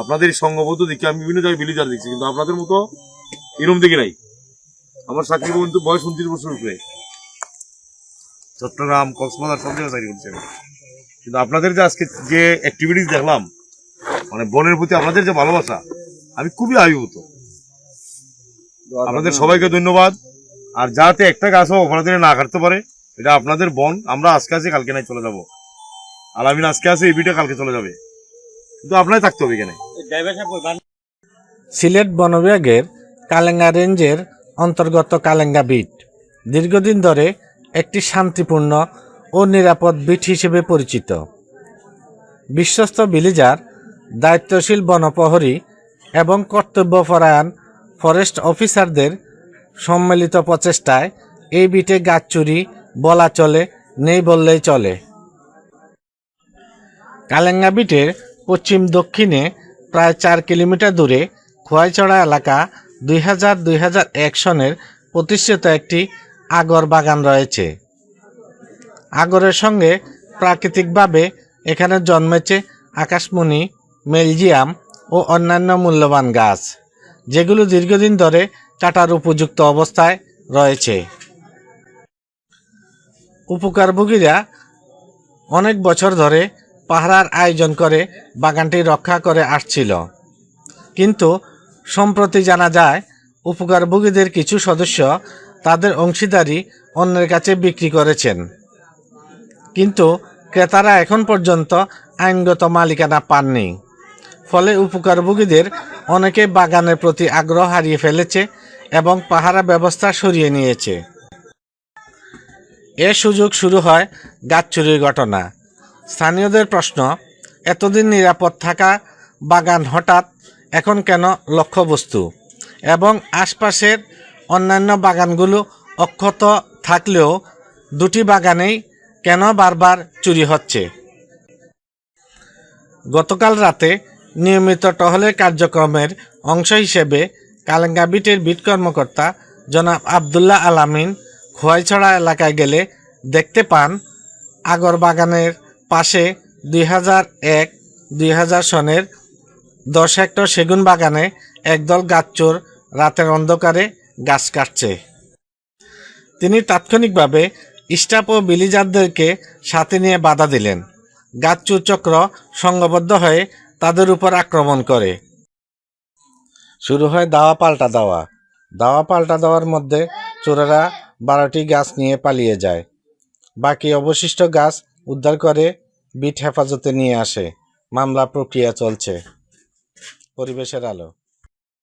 আপনাদের সংঘবদ্ধ দেখি আমি বিভিন্ন জায়গায় ভিলেজার দেখছি, কিন্তু আপনাদের মতো এরম দেখি নাই। আমার চাকরি কিন্তু বয়স উনত্রিশ বছর উপরে। চট্টগ্রাম, কক্সবাজার সব জায়গায় চাকরি করছি কিন্তু আপনাদের যে আজকে যে অ্যাক্টিভিটিস দেখলাম মানে বনের প্রতি আপনাদের যে ভালোবাসা, আমি খুবই আবিভূত আপনাদের সবাইকে ধন্যবাদ। আর যাতে একটা গাছও আপনাদের না কাটতে পারে, এটা আপনাদের বন। আমরা আজকে আছি, কালকে নাই চলে যাব। আমি আজকে আছি, এই বিটা কালকে চলে যাবে। কিন্তু আপনাই থাকতে হবে এখানে। সিলেট বন বিভাগের কালেঙ্গা রেঞ্জের অন্তর্গত কালেঙ্গা বিট। দীর্ঘদিন ধরে একটি শান্তিপূর্ণ ও নিরাপদ বিট হিসেবে পরিচিত। বিশ্বস্ত বিলিজার দায়িত্বশীল বনপ্রহরী এবং কর্তব্যপরায়ণ ফরেস্ট অফিসারদের সম্মিলিত প্রচেষ্টায় এই বিটে গাছ চুরি বলা চলে নেই বললেই চলে। কালেঙ্গা বিটের পশ্চিম দক্ষিণে প্রায় চার কিলোমিটার দূরে খোয়াইচড়া এলাকা দুই হাজার দুই হাজার এক সনের প্রতিষ্ঠিত একটি আগর বাগান রয়েছে। আগরের সঙ্গে প্রাকৃতিকভাবে এখানে জন্মেছে আকাশমণি, মেলজিয়াম ও অন্যান্য মূল্যবান গাছ, যেগুলো দীর্ঘদিন ধরে কাটার উপযুক্ত অবস্থায় রয়েছে। উপকারভোগীরা অনেক বছর ধরে পাহারার আয়োজন করে, বাগানটি রক্ষা করে আসছিল। কিন্তু সম্প্রতি জানা যায়, উপকারভোগীদের কিছু সদস্য তাদের অংশীদারি অন্যের কাছে বিক্রি করেছেন। কিন্তু ক্রেতারা এখন পর্যন্ত আইনগত মালিকানা পাননি। ফলে উপকারভোগীদের অনেকে বাগানের প্রতি আগ্রহ হারিয়ে ফেলেছে এবং পাহারা ব্যবস্থা সরিয়ে নিয়েছে। এ সুযোগ শুরু হয় গাছ চুরির ঘটনা। স্থানীয়দের প্রশ্ন, এতদিন নিরাপদ থাকা বাগান হঠাৎ এখন কেন লক্ষ্যবস্তু? এবং আশপাশের অন্যান্য বাগানগুলো অক্ষত থাকলেও দুটি বাগানেই কেন বারবার চুরি হচ্ছে? গতকাল রাতে নিয়মিত টহলের কার্যক্রমের অংশ হিসেবে কালেঙ্গা বিটের বিট কর্মকর্তা জনাব আবদুল্লাহ আলামিন খোয়াইছড়া এলাকায় গেলে দেখতে পান আগর বাগানের পাশে দুই হাজার এক, দুই হাজার সনের দশ হেক্টর সেগুন বাগানে একদল গাছচোর রাতের অন্ধকারে গাছ কাটছে। তিনি তাৎক্ষণিকভাবে স্টাফ ও বিলিজারদেরকে সাথে নিয়ে বাধা দিলেন। গাছচোর চক্র সংঘবদ্ধ হয়ে তাদের উপর আক্রমণ করে। শুরু হয় দাওয়া পাল্টা দাওয়া। দাওয়া পাল্টা দেওয়ার মধ্যে চোরেরা বারোটি গাছ নিয়ে পালিয়ে যায়। বাকি অবশিষ্ট গাছ উদ্ধার করে বিট হেফাজতে নিয়ে আসে। মামলা প্রক্রিয়া চলছে। পরিবেশের আলো।